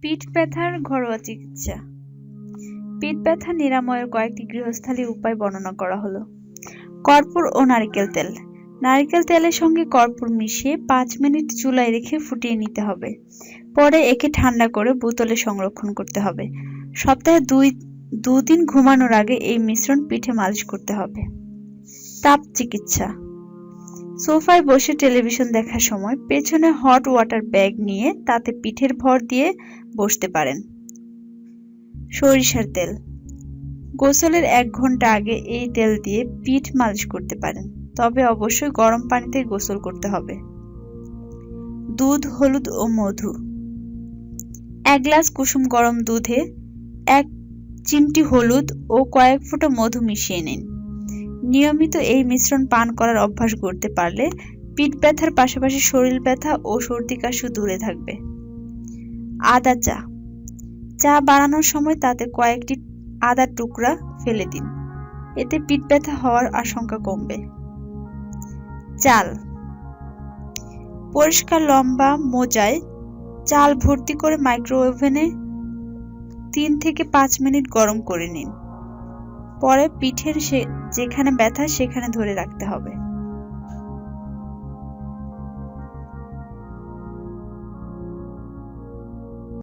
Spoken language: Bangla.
পিঠ ব্যথার ঘরোয়া চিকিৎসা। পিঠ ব্যথা নিরাময়ের কয়েকটি গৃহস্থালী উপায় বর্ণনা করা হলো। কর্পূর ও নারকেল তেল। নারকেল তেলের সঙ্গে কর্পূর মিশিয়ে পাঁচ মিনিট চুলায় রেখে ফুটিয়ে নিতে হবে। পরে একে ঠান্ডা করে বোতলে সংরক্ষণ করতে হবে। সপ্তাহে দুই, দুদিন ঘুমানোর আগে এই মিশ্রণ পিঠে মালিশ করতে হবে। তাপ চিকিৎসা। সোফায় বসে টেলিভিশন দেখার সময় পেছনে হট ওয়াটার ব্যাগ নিয়ে তাতে পিঠের ভর দিয়ে বসতে পারেন। সরিষার তেল। গোসলের এক ঘণ্টা আগে এই তেল দিয়ে পিঠ মালিশ করতে পারেন, তবে অবশ্যই গরম পানিতে গোসল করতে হবে। দুধ, হলুদ ও মধু। এক গ্লাস কুসুম গরম দুধে এক চিমটি হলুদ ও কয়েক ফোঁটা মধু মিশিয়ে নিন। নিয়মিত এই মিশ্রণ পান করার অভ্যাস করতে পারলে পিঠ ব্যথার পাশাপাশি শরীর ব্যথা ও সর্দি কাশি দূরে থাকবে। আদা চা। চা বানানোর সময় তাতে কয়েকটি আদার টুকরা ফেলে দিন। এতে পিঠ ব্যথা হওয়ার আশঙ্কা কমবে। চাল। পরিষ্কার লম্বা মোজায় চাল ভর্তি করে মাইক্রোওভেনে তিন থেকে পাঁচ মিনিট গরম করে নিন। পরে পিঠের যেখানে ব্যথা সেখানে ধরে রাখতে হবে।